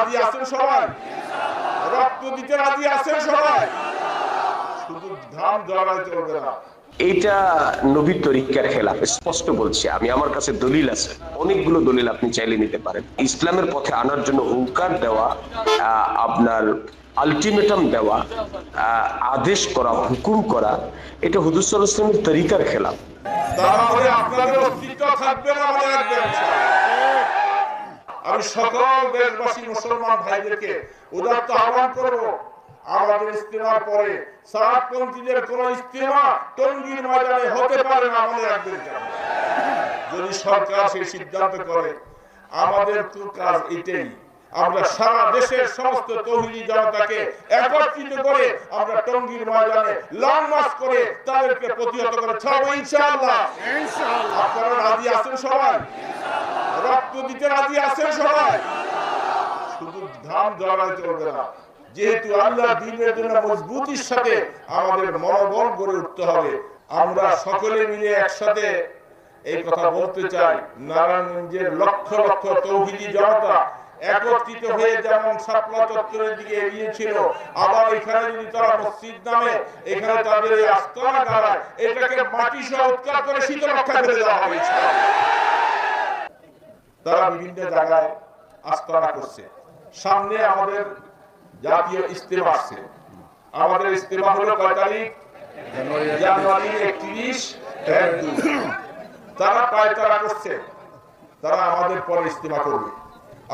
রাজি আছেন সবাই? রক্ত দিতে রাজি আছেন সবাই? শুধু ঘাম জড়াই চলবে না। এইটা নবীর তরিকার খেলাফ স্পষ্ট বলছি আমি আমার কাছে দলিল আছে। অনেকগুলো দলিল আপনি চাইলে নিতে পারেন। ইসলামের পথে আনার জন্য হুঙ্কার দেওয়া আহ, আপনার আলটিমেটাম দেওয়া আহ, আদেশ করা হুকুম করা এটা হুদুস ইসলামের তরিকার খেলাফ। তাহলে আপনাদের অস্তিত্ব থাকবে না আমি সকল দেশবাসী মুসলমান ভাইদেরকে উদাত্ত আহ্বান করব। আমাদের ইস্তেমার পরে সাতপন্থীদের কোন ইস্তেমা টঙ্গীর ময়দানে হতে পারে না মনে রাখবেন যদি সরকার সেই সিদ্ধান্ত করে আমাদের তো কাজ এটাই। আমরা সারা দেশের সমস্ত তৌহিদি জনতাকে একত্রিত করে আমরা টঙ্গীর ময়দানে লং মার্চ করে তাদেরকে প্রতিহত করে ছাড়বো ইনশাআল্লাহ। আপনারা রাজি আছেন সবাই? রক্ত দিতে রাজি আছেন সবাই? শুধু না। যেহেতু আল্লাহ দিনের জন্য মজবুতির সাথে আমাদের মনোবল গড়ে উঠতে হবে, আমরা সকলে মিলে একসাথে এই কথা বলতে চাই। নারায়ণগঞ্জের লক্ষ লক্ষ তৌহিদি জনতা একত্রিত হয়ে যেমন শাপলা চত্বরের দিকে এগিয়েছিল আবার এখানে যদি তারা মসজিদ নামে, এখানে তাদের এই আস্তনা গাড়ায় এটাকে মাটি সহ উৎকার করে শীতল রক্ষা করে দেওয়া ইনশাআল্লাহ। তারা বিভিন্ন জায়গায় আস্তানা করছে। সামনে আমাদের জাতীয় ইস্তেমা আসছে। আমাদের ইস্তেমা হলো কয় তারিখ? জানুয়ারি একত্রিশ তারা পায় তারা করছে? তারা আমাদের পরে ইস্তেমা করবে।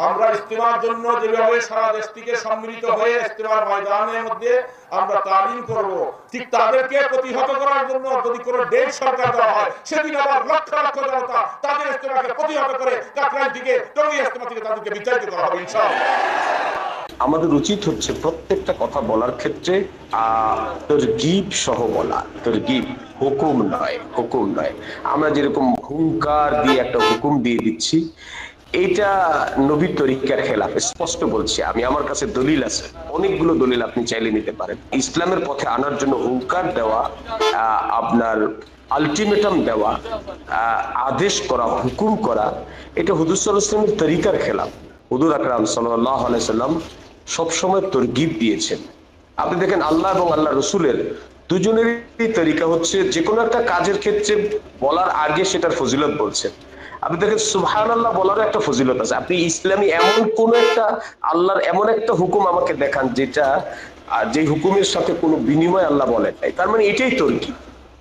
আমরা ইস্তেমার জন্য যেভাবে সারা দেশ থেকে সম্মিলিত হয়ে ইস্তেমার ময়দানের মধ্যে আমরা তালিম করব, ঠিক তাদেরকে প্রতিহত করার জন্য যদি কোনো ডেট সরকার দেওয়া হয়, সেদিন আবার লক্ষ লক্ষ জনতা তাদের ইস্তেমাকে প্রতিহত করে কাকরাইল থেকে টঙ্গী ইস্তেমা থেকে তাদেরকে বিচারিত করা হবে, ইনশাআল্লাহ। আমাদের উচিত হচ্ছে প্রত্যেকটা কথা বলার ক্ষেত্রে আহ তরগিব সহ বলা। তোর তরগিব হুকুম নয় হুকুম নয়। আমরা যেরকম হুঙ্কার দিয়ে একটা হুকুম দিয়ে দিচ্ছি এটা নবীর তরিকার খেলাফ। স্পষ্ট বলছি, আমি আমার কাছে দলিল আছে। অনেকগুলো দলিল আপনি চাইলে নিতে পারেন। ইসলামের পথে আনার জন্য হুঙ্কার দেওয়া আপনার আলটিমেটাম দেওয়া আদেশ করা, হুকুম করা, এটা হুদুস ইসলামের তরিকার খেলাফ। হুদুর আকরাম সাল্লাহ আলাইসাল্লাম সবসময় তরগিব দিয়েছেন। আপনি দেখেন, আল্লাহ এবং আল্লাহ রসুলের দুজনেরই তরিকা হচ্ছে যে কোনো একটা কাজের ক্ষেত্রে বলার আগে সেটার ফজিলত বলছেন। আপনি দেখেন সুবহান আল্লাহ বলারও একটা ফজিলত আছে। আপনি ইসলামী এমন কোন একটা আল্লাহর এমন একটা হুকুম আমাকে দেখান যেটা যে হুকুমের সাথে কোনো বিনিময় আল্লাহ বলেন নাই। তার মানে এটাই তর্কি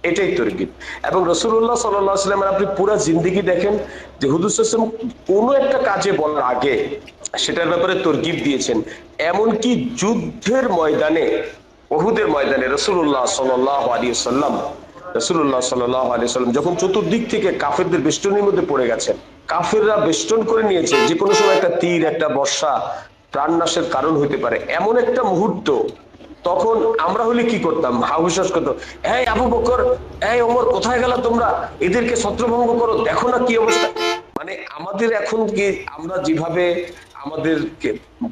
এটাই তরগিব। এবং রসুল্লাহ সাল্লামের আপনি পুরা জিন্দিগি দেখেন যে হুদুসাম কোনো একটা কাজে বলার আগে সেটার ব্যাপারে তরগিব দিয়েছেন। এমনকি যুদ্ধের ময়দানে, ওহুদের ময়দানে রসুল্লাহ সাল্লাহ আলী সাল্লাম রসুল্লাহ সাল্লাহ আলী সাল্লাম যখন চতুর্দিক থেকে কাফেরদের বেষ্টনীর মধ্যে পড়ে গেছেন, কাফেররা বেষ্টন করে নিয়েছে যে কোনো সময় একটা তীর, একটা বর্ষা, প্রাণনাশের কারণ হইতে পারে, এমন একটা মুহূর্ত, তখন আমরা হলে কি করতাম? হাহুশ্বাস করতো হ্যাঁ আবু বকর, এই ওমর, কোথায় গেল তোমরা? এদেরকে ছত্রভঙ্গ করো, দেখো না কি অবস্থা। মানে আমাদের এখন কি আমরা যেভাবে আমাদের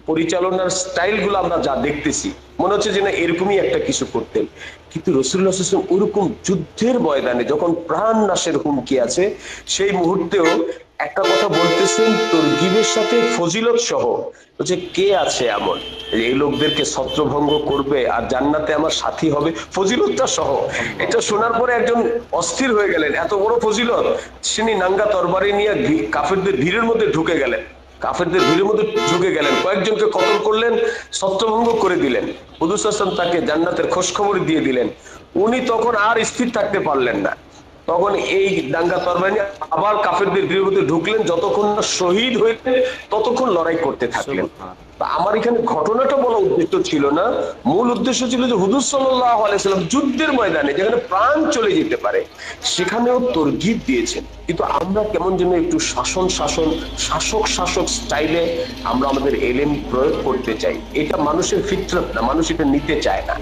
পরিচালনার স্টাইলগুলো আমরা যা দেখতেছি, মনে হচ্ছে যে না এরকমই একটা কিছু করতেন কিন্তু রসুল্লাহ হাসান ওরকম যুদ্ধের ময়দানে যখন প্রাণ নাশের হুমকি আছে, সেই মুহূর্তেও একটা কথা বলতেছেন তোর গিবের সাথে ফজিলত সহ যে কে আছে এমন? এই লোকদেরকে ছত্রভঙ্গ করবে আর জান্নাতে আমার সাথী হবে? ফজিলতটা সহ। এটা শোনার পরে একজন অস্থির হয়ে গেলেন, এত বড় ফজিলত। তিনি নাঙ্গা তরবারি নিয়ে কাফেরদের ভিড়ের মধ্যে ঢুকে গেলেন। কাফেরদের ভিড়ের মধ্যে ঢুকে গেলেন। কয়েকজনকে কতল করলেন ছত্রভঙ্গ করে দিলেন। হুদুস তাকে জান্নাতের খোঁজখবর দিয়ে দিলেন। উনি তখন আর স্থির থাকতে পারলেন না। তখন এই দাঙ্গা তরবানি আবার কাফেরদের ভিড়ের মধ্যে ঢুকলেন, যতক্ষণ না শহীদ হইলেন ততক্ষণ লড়াই করতে থাকলেন। আমার এখানে ঘটনাটা বলা উদ্দেশ্য ছিল না। মূল উদ্দেশ্য ছিল যে হুদুর আলাইসাল্লাম যুদ্ধের ময়দানে যেখানে প্রাণ চলে যেতে পারে, সেখানেও তরগিব দিয়েছেন। কিন্তু আমরা কেমন যেন একটু শাসন শাসন, শাসক শাসক স্টাইলে আমরা আমাদের এলেম প্রয়োগ করতে চাই। এটা মানুষের ফিতরত না, মানুষ এটা নিতে চায় না।